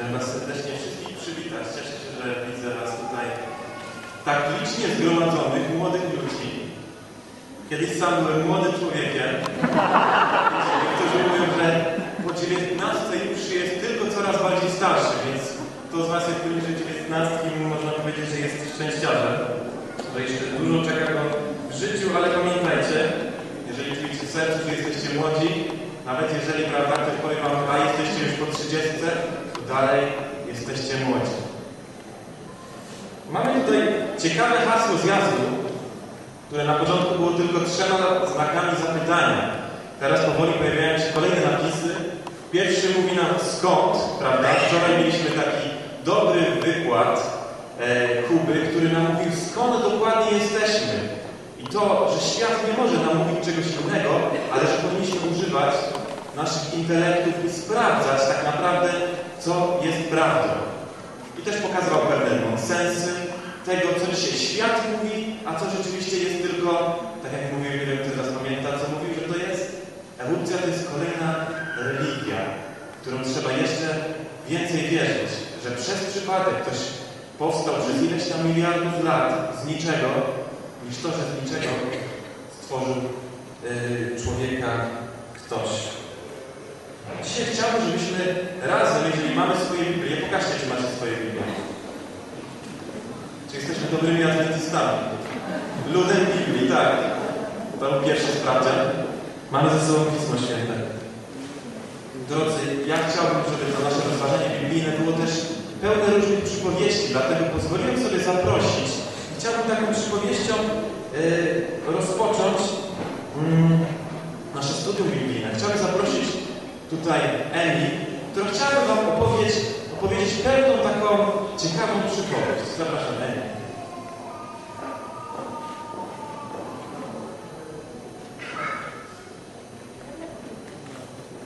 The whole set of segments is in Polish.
Chciałem Was serdecznie wszystkich przywitać. Cieszę się, że widzę Was tutaj tak licznie zgromadzonych, młodych ludzi. Kiedyś sam byłem młodym człowiekiem. Niektórzy mówią, że po 19 już jest tylko coraz bardziej starszy, więc kto z Was jest poniżej 19, można powiedzieć, że jest szczęściarzem. Że jeszcze dużo czeka go w życiu, ale pamiętajcie, jeżeli czujecie w sercu, że jesteście młodzi, nawet jeżeli, prawda, ktoś powie Wam, a jesteście już po 30, to dalej jesteście młodzi. Mamy tutaj ciekawe hasło zjazdu, które na początku było tylko trzema znakami zapytania. Teraz powoli pojawiają się kolejne napisy. Pierwszy mówi nam skąd, prawda? Wczoraj mieliśmy taki dobry wykład e, Kuby, który nam mówił skąd dokładnie jesteśmy. I to, że świat nie może nam mówić czegoś innego, ale że powinniśmy używać naszych intelektów i sprawdzać tak naprawdę, co jest prawdą. I też pokazywał pewne nonsensy tego, co dzisiaj świat mówi, a co rzeczywiście jest tylko, tak jak mówił, nie wiem, teraz pamięta, co mówił, że to jest ewolucja, to jest kolejna religia, którą trzeba jeszcze więcej wierzyć, że przez przypadek ktoś powstał przez ileś tam miliardów lat z niczego, niż to, że z niczego stworzył yy, człowieka ktoś. Dzisiaj chciałbym, żebyśmy razem, jeżeli mamy swoje Biblię, pokażcie, czy macie swoje Biblię. Czy jesteśmy dobrymi adwentystami? Ludem Biblii, tak. To pierwszy sprawdzian. Mamy ze sobą Pismo Święte. Drodzy, ja chciałbym, żeby to nasze rozważanie biblijne było też pełne różnych przypowieści, dlatego pozwoliłem sobie zaprosić. Chciałbym taką przypowieścią yy, rozpocząć yy, nasze studium biblijne. Chciałbym zaprosić tutaj Emi, która chciałaby Wam opowiedzieć, opowiedzieć pewną taką ciekawą przypowieść. Zapraszam Emi.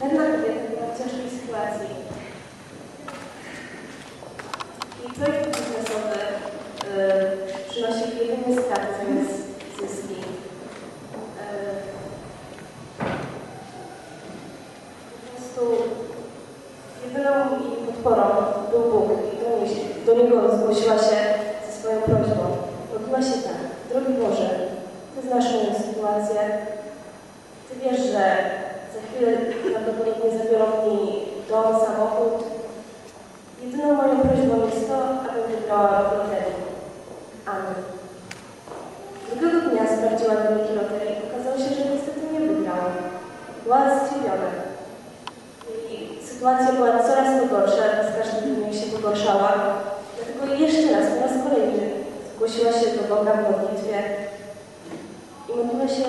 Pewna kobieta w ciężkiej sytuacji. Jej projekt biznesowy yy, przynosił jedynie straty zamiast zyski. Yy, po prostu jedyną jej podporą był Bóg i do, niej, do Niego zgłosiła się ze swoją prośbą. Modliła się tak. Drogi Boże, Moją sytuację. Ty wiesz, że za chwilę prawdopodobnie zabiorą mi dom, samochód. Jedyną moją prośbą jest to, abym wygrała w loterii. Amen. Drugiego dnia sprawdziła wyniki loterii i okazało się, że niestety nie wygrała. Była zdziwiona. Jej sytuacja była coraz gorsza, z każdym dniem się pogorszała. Dlatego jeszcze raz, po raz kolejny zgłosiła się do Boga w modlitwie i modliła się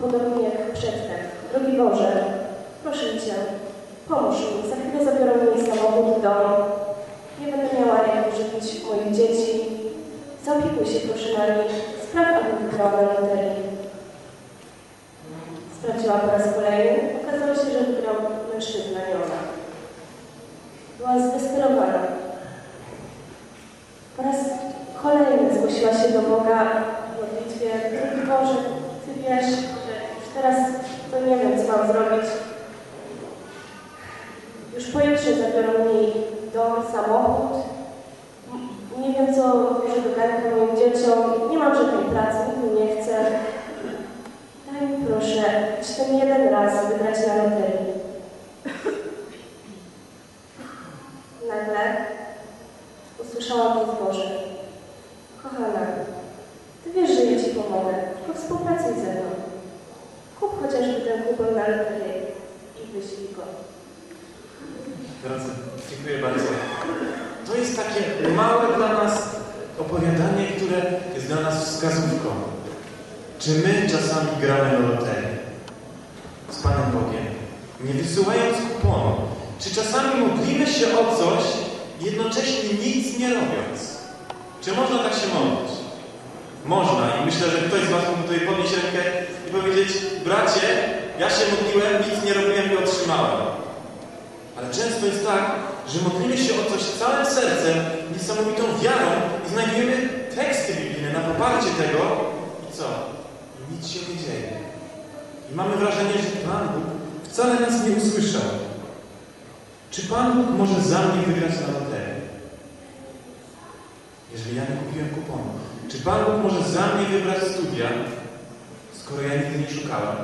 podobnie jak przedtem. Drogi Boże, proszę Cię, pomóż mi. Za chwilę zabiorą mi samochód dom. Nie będę miała jak używić moich dzieci. Zaopiekuj się proszę nami. Spraw, abym wygrała na. Sprawdziła po raz kolejny. Okazało się, że wygrał mężczyzna, nie ona. Była zdesperowana. Po raz kolejny zgłosiła się do Boga w modlitwie. Drogi Boże, Ty wiesz, że już teraz to nie wiem, co mam zrobić. Już pojutrze zabiorą mi dom, samochód. M- Nie wiem, co może do garnka moim dzieciom. Nie mam żadnej pracy, nigdy nie chcę. Daj mi proszę, choć ten jeden na loterii. Nagle usłyszałam głos Boży. Kochana, Ty wiesz, że ja Ci pomogę, tylko współpracuj ze mną. Kup chociażby ten kupon na loterię i wyślij go. Drodzy, dziękuję bardzo. To jest takie małe dla nas opowiadanie, które jest dla nas wskazówką. Czy my czasami gramy na loterię nie wysyłając kuponu? Czy czasami modlimy się o coś, jednocześnie nic nie robiąc? Czy można tak się modlić? Można i myślę, że ktoś z Was mógł tutaj podnieść rękę i powiedzieć bracie, ja się modliłem, nic nie robiłem i otrzymałem. Ale często jest tak, że modlimy się o coś całym sercem, niesamowitą wiarą i znajdujemy teksty biblijne na poparcie tego i co? I nic się nie dzieje. I mamy wrażenie, że Pan Bóg wcale nas nie usłyszał. Czy Pan Bóg może za mnie wygrać na? Jeżeli ja nie kupiłem kuponu. Czy Pan Bóg może za mnie wybrać studia, skoro ja nigdy nie szukałem?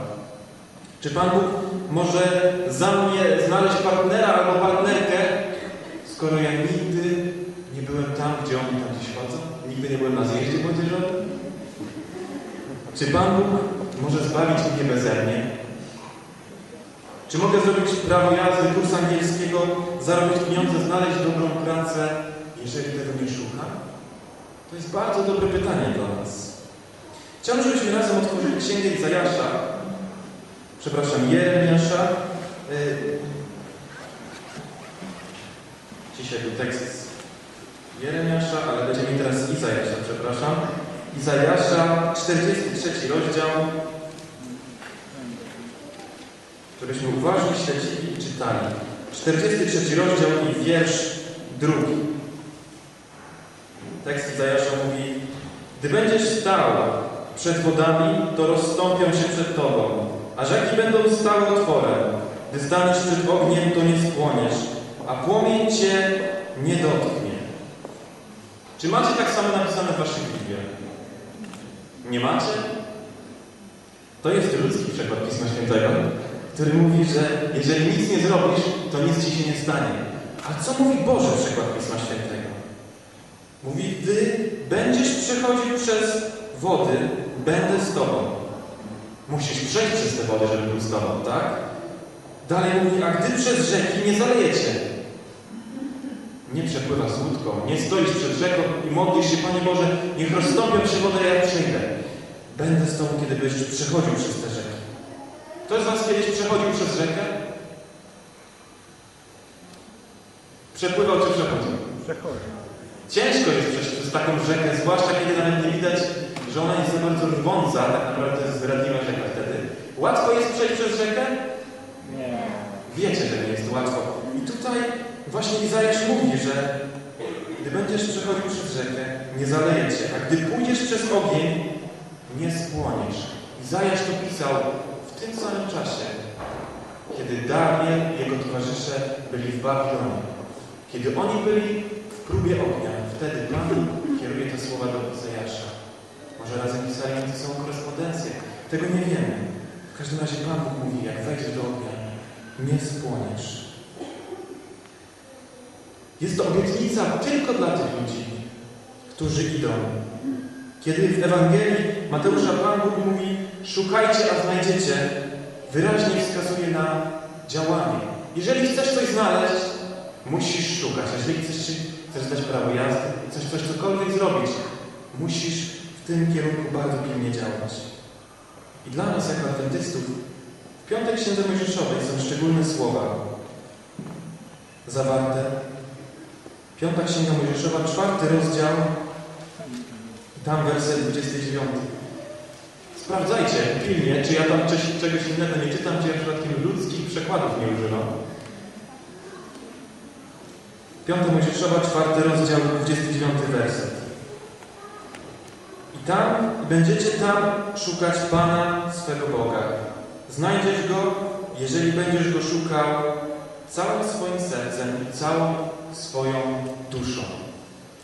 Czy Pan Bóg może za mnie znaleźć partnera albo partnerkę, skoro ja nigdy nie byłem tam, gdzie oni tam gdzieś chodzą? Nigdy nie byłem na zjeździe młodzieżowym? Czy Pan Bóg może zbawić mnie beze mnie? Czy mogę zrobić prawo jazdy, kurs angielskiego, zarobić pieniądze, znaleźć dobrą pracę, jeżeli tego nie szukam? To jest bardzo dobre pytanie dla nas. Chciałbym, żebyśmy razem otworzyli Księgę Izajasza, przepraszam, Jeremiasza. Yy, dzisiaj był tekst Jeremiasza, ale będzie mi teraz Izajasza, przepraszam. Izajasza, 43 rozdział, któryśmy uważnie śledzili i czytali. 43 rozdział i wiersz drugi. Tekst Izajasza mówi Gdy będziesz stał przed wodami, to rozstąpią się przed Tobą, a rzeki będą stały otworem. Gdy staniesz przed ogniem, to nie spłoniesz, a płomień Cię nie dotknie. Czy macie tak samo napisane w Waszych Bibliach? Nie macie? To jest ludzki przekład Pisma Świętego, który mówi, że jeżeli nic nie zrobisz, to nic Ci się nie stanie. A co mówi Boży przekład Pisma Świętego? Mówi, gdy będziesz przechodził przez wody, będę z Tobą. Musisz przejść przez te wody, żeby był z Tobą, tak? Dalej mówi, a gdy przez rzeki nie zalejecie. Nie przepływasz łódką, nie stoisz przed rzeką i modlisz się, Panie Boże, niech rozstąpią się wody, ja przyjdę. Będę z Tobą, kiedy będziesz przechodził przez te rzeki. Ktoś z Was kiedyś przechodził przez rzekę? Przepływał czy przechodził? Przechodzi. Ciężko jest przejść przez taką rzekę, zwłaszcza kiedy nawet nie widać, że ona jest za bardzo rwąca, tak naprawdę jest zdradliwa rzeka wtedy. Łatwo jest przejść przez rzekę? Nie. Wiecie, że nie jest łatwo. I tutaj właśnie Izajasz mówi, że gdy będziesz przechodził przez rzekę, nie zaleje cię, a gdy pójdziesz przez ogień, nie spłoniesz. Izajasz to pisał w tym samym czasie, kiedy Daniel i jego towarzysze byli w Babilonie. Kiedy oni byli w próbie ognia, wtedy Pan kieruje te słowa do Izajasza. Może razem pisali między sobą korespondencję. Tego nie wiemy. W każdym razie Pan mówi, jak wejdziesz do ognia, nie spłoniesz. Jest to obietnica tylko dla tych ludzi, którzy idą. Kiedy w Ewangelii Mateusza Pan Bóg mówi szukajcie, a znajdziecie, wyraźnie wskazuje na działanie. Jeżeli chcesz coś znaleźć, musisz szukać. Jeżeli chcesz, chcesz dać prawo jazdy, chcesz coś cokolwiek zrobić, musisz w tym kierunku bardzo pilnie działać. I dla nas, jako adwentystów, w Piątej Księdze Mojżeszowej są szczególne słowa zawarte. Piąta Księga Mojżeszowa, czwarty rozdział, tam werset 29. Sprawdzajcie pilnie, czy ja tam czegoś innego nie czytam, czy ja przypadkiem ludzkich przekładów nie używam. Piąta Mojżeszowa, czwarty rozdział, 29 werset. I tam, będziecie tam szukać Pana swego Boga. Znajdziesz Go, jeżeli będziesz Go szukał całym swoim sercem i całą swoją duszą.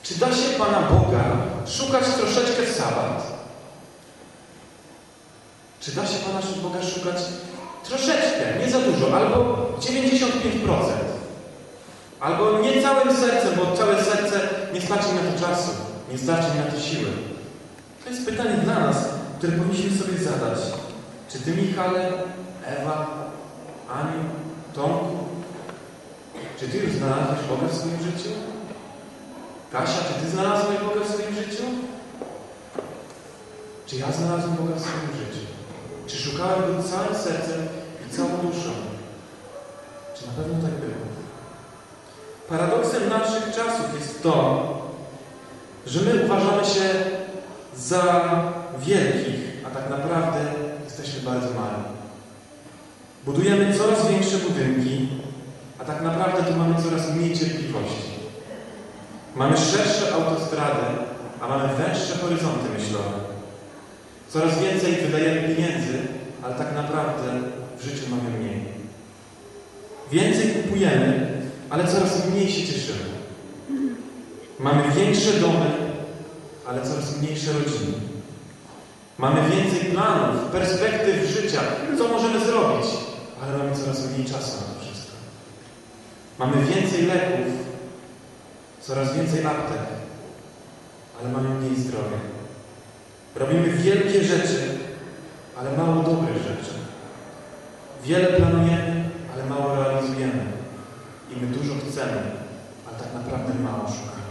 Czy da się Pana Boga szukać troszeczkę w sabat? Czy da się Pana Boga szukać troszeczkę, nie za dużo, albo 95%? Albo nie całym sercem, bo całe serce nie starczy na to czasu, nie starczy na to siły. To jest pytanie dla nas, które powinniśmy sobie zadać. Czy Ty, Michale, Ewa, Aniu, Tomku, czy Ty już znalazłeś Boga w swoim życiu? Kasia, czy Ty znalazłeś Boga w swoim życiu? Czy ja znalazłem Boga w swoim życiu? Czy szukałem Go całym sercem i całą duszą? Czy na pewno tak było? Paradoksem naszych czasów jest to, że my uważamy się za wielkich, a tak naprawdę jesteśmy bardzo mali. Budujemy coraz większe budynki, a tak naprawdę to mamy coraz mniej cierpliwości. Mamy szersze autostrady, a mamy węższe horyzonty myślowe. Coraz więcej wydajemy pieniędzy, ale tak naprawdę w życiu mamy mniej. Więcej kupujemy, ale coraz mniej się cieszymy. Mamy większe domy, ale coraz mniejsze rodziny. Mamy więcej planów, perspektyw życia, co możemy zrobić, ale mamy coraz mniej czasu na to wszystko. Mamy więcej leków, coraz więcej aptek, ale mamy mniej zdrowia. Robimy wielkie rzeczy, ale mało dobrych rzeczy. Wiele planujemy, ale mało realizujemy. I my dużo chcemy, a tak naprawdę mało szukamy.